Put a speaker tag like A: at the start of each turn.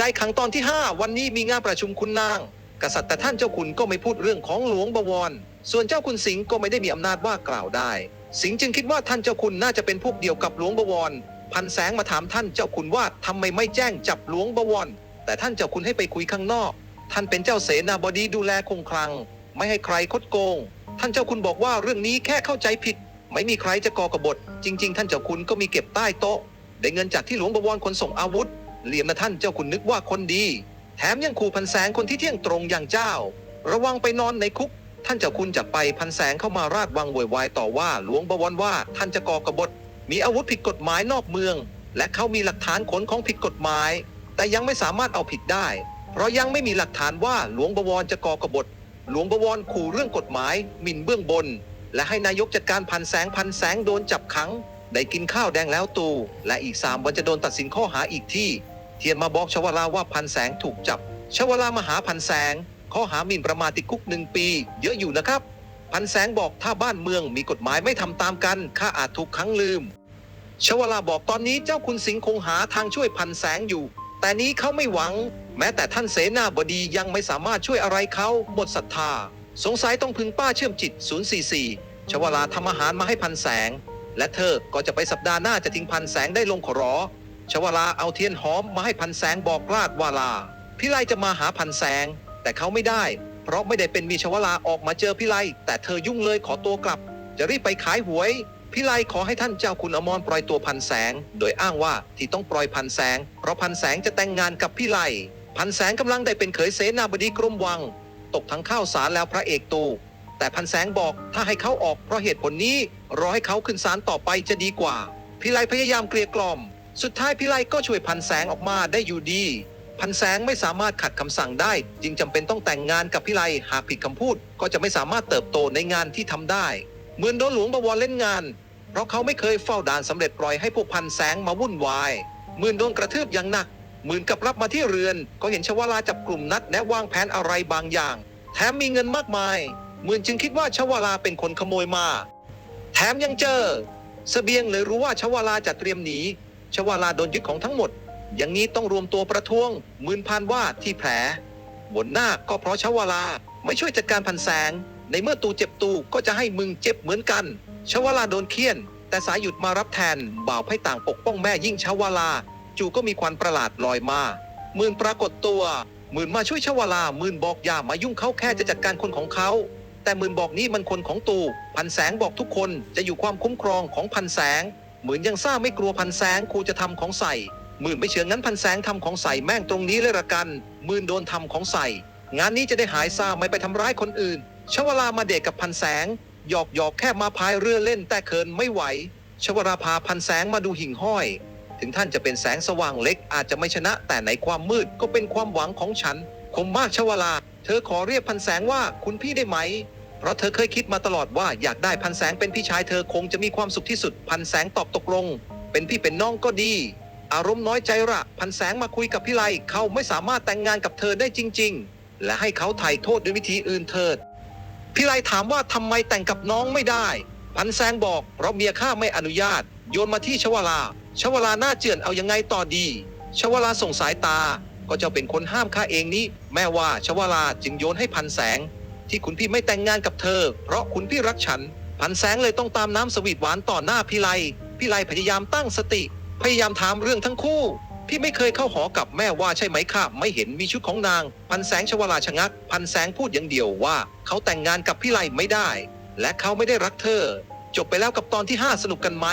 A: ใจขังตอนที่ 5 วันนี้มีงานประชุมคุณนาง กษัตริย์แต่ท่านเจ้าคุณก็ไม่พูดเรื่องของหลวงบวร ส่วนเจ้าคุณสิงห์ก็ไม่ได้มีอำนาจว่ากล่าวได้ สิงห์จึงคิดว่าท่านเจ้าคุณน่าจะเป็นพวกเดียวกับหลวงบวร พันแสงมาถามท่านเจ้าคุณว่าทำไมไม่แจ้งจับหลวงบวร แต่ท่านเจ้าคุณให้ไปคุยข้างนอก ท่านเป็นเจ้าเสนาบดีดูแลคงคลัง ไม่ให้ใครคดโกง ท่านเจ้าคุณบอกว่าเรื่องนี้แค่เข้าใจผิด ไม่มีใครจะก่อกบฏ จริง ๆ ท่านเจ้าคุณก็มีเก็บใต้โต๊ะได้เงินจากที่หลวงบวรคนส่งอาวุธ เหลี่ยมนะท่านเจ้าคุณนึกว่าคนดี แถมยังขู่พันแสงคนที่เที่ยงตรงอย่างเจ้า ระวังไปนอนในคุก ท่านเจ้าคุณจากไปพันแสงเข้ามาราดวังโวยวายต่อว่าหลวงบวรว่าท่านจะก่อกบฏ มีอาวุธผิดกฎหมายนอกเมือง และเขามีหลักฐานขนของผิดกฎหมาย แต่ยังไม่สามารถเอาผิดได้ เพราะยังไม่มีหลักฐานว่าหลวงบวรจะก่อกบฏ หลวงบวรขู่เรื่องกฎหมายหมิ่นเบื้องบน และให้นายกจัดการพันแสงพันแสงโดนจับขัง ได้กินข้าวแดงแล้วตูและอีกสามวันจะโดนตัดสินข้อหาอีกที่ เทียนมาบอกชวลาว่าพันแสงถูกจับ ชวลามาหาพันแสง ข้อหาหมิ่นประมาทติดคุกหนึ่งปี เยอะอยู่นะครับ พันแสงบอกถ้าบ้านเมืองมีกฎหมายไม่ทำตามกันข้าอาจถูกขังลืม ชวลาบอกตอนนี้เจ้าคุณสิงห์คงหาทางช่วยพันแสงอยู่ แต่นี้เขาไม่หวัง แม้แต่ท่านเสนาบดียังไม่สามารถช่วยอะไรเขาหมดศรัทธา สงสัยต้องพึงป้าเชื่อมจิต 044 ชวลาทำอาหารมาให้พันแสง และเธอก็จะไปสัปดาห์หน้าจะทิ้งพันแสงได้ลงขอรอชวลาเอาเทียนหอมมาให้พันแสงบอกราดวาลา พิไลจะมาหาพันแสง แต่เขาไม่ได้ เพราะไม่ได้เป็นมีชวลาออกมาเจอพิไลแต่เธอยุ่งเลยขอตัวกลับ จะรีบไปขายหวย พิไลขอให้ท่านเจ้าคุณอมรปล่อยตัวพันแสง โดยอ้างว่าที่ต้องปล่อยพันแสง เพราะพันแสงจะแต่งงานกับพิไลพันแสงกำลังได้เป็นเขยเสนาบดีกรมวัง ตกทั้งข้าวสารแล้วพระเอกตู แต่พันแสงบอกถ้าให้เขาออกเพราะเหตุผลนี้รอให้เขาขึ้นศาลต่อไปจะดีกว่า พิไลพยายามเกลี้ยกล่อม สุดท้ายพิไลก็ช่วยพันแสงออกมาได้อยู่ดี พันแสงไม่สามารถขัดคำสั่งได้ จึงจำเป็นต้องแต่งงานกับพิไลหากผิดคำพูดก็จะไม่สามารถเติบโตในงานที่ทำได้ เหมือนโดนหลวงบวรเล่นงาน เพราะเขาไม่เคยเฝ้าด่านสำเร็จปล่อยให้พวกพันแสงมาวุ่นวายหมื่นโดนกระทืบอย่างหนักหมื่นกับรับมาที่เรือน ก็เห็นชวลาจับกลุ่มนัดแนะวางแผนอะไรบางอย่าง แถมมีเงินมากมาย หมื่นจึงคิดว่าชวลาเป็นคนขโมยมา แถมยังเจอสเสบียงเลยรู้ว่าชวลาจะเตรียมหนี ชวลาโดนยึดของทั้งหมด อย่างนี้ต้องรวมตัวประท้วงมื่นพานว่าที่แผลบนหน้าก็เพราะชวลาไม่ช่วยจัดการพันแสง ในเมื่อตูเจ็บตูก็จะให้มึงเจ็บเหมือนกัน ชวลาโดนเคี่ยน แต่สายหยุดมารับแทน บ่าวให้ต่างปกป้องแม่ยิ่งชวลา จูก็มีควันประหลาดลอยมามื่นปรากฏตัวหมื่นมาช่วยชวลา มื่นบอกอย่ามายุ่งเขาแค่จะจัดการคนของเขา แต่หมื่นบอกนี่มันคนของตู่พันแสงบอกทุกคนจะอยู่ความคุ้มครองของพันแสง หมื่นยังซ่าไม่กลัวพันแสงครูจะทำของใส่หมื่นไม่เชื่องั้นพันแสงทำของใส่แม่งตรงนี้เลยละกันหมื่นโดนทำของใส่ งานนี้จะได้หายซ่าไม่ไปทำร้ายคนอื่นชวลามาเดทกับพันแสงหยอกหยอกแค่มาพายเรือเล่นแต่เคินไม่ไหว ชวราพาพันแสงมาดูหิ่งห้อย ถึงท่านจะเป็นแสงสว่างเล็กอาจจะไม่ชนะ แต่ในความมืดก็เป็นความหวังของฉัน คมมากชวลา เธอขอเรียกพันแสงว่าคุณพี่ได้ไหม เพราะเธอเคยคิดมาตลอดว่าอยากได้พันแสงเป็นพี่ชายเธอคงจะมีความสุขที่สุด พันแสงตอบตกลง เป็นพี่เป็นน้องก็ดี อารมณ์น้อยใจระพันแสงมาคุยกับพี่ไลเขาไม่สามารถแต่งงานกับเธอได้จริง ๆ และให้เขาไถ่โทษด้วยวิธีอื่นเถิดพี่ไลถามว่าทำไมแต่งกับน้องไม่ได้ พันแสงบอกเพราะเมียข้าไม่อนุญาต โยนมาที่ชวลา ชวลาหน้าเจือนเอายังไงต่อดี ชวลาส่งสายตา ก็จะเป็นคนห้ามข้าเองนี้ แม่ว่าชวลาจึงโยนให้พันแสง ที่คุณพี่ไม่แต่งงานกับเธอ เพราะคุณพี่รักฉัน พันแสงเลยต้องตามน้ำสวีทหวานต่อหน้าพี่ไลพี่ไลพยายามตั้งสติ พยายามถามเรื่องทั้งคู่ พี่ไม่เคยเข้าหอกับแม่ว่าใช่ไหมข้าไม่เห็นมีชุดของนาง พันแสงชวลาชะงัก พันแสงพูดอย่างเดียวว่า เขาแต่งงานกับพี่ไลไม่ได้ และเขาไม่ได้รักเธอ จบไปแล้วกับตอนที่ 5 สนุกกันไหม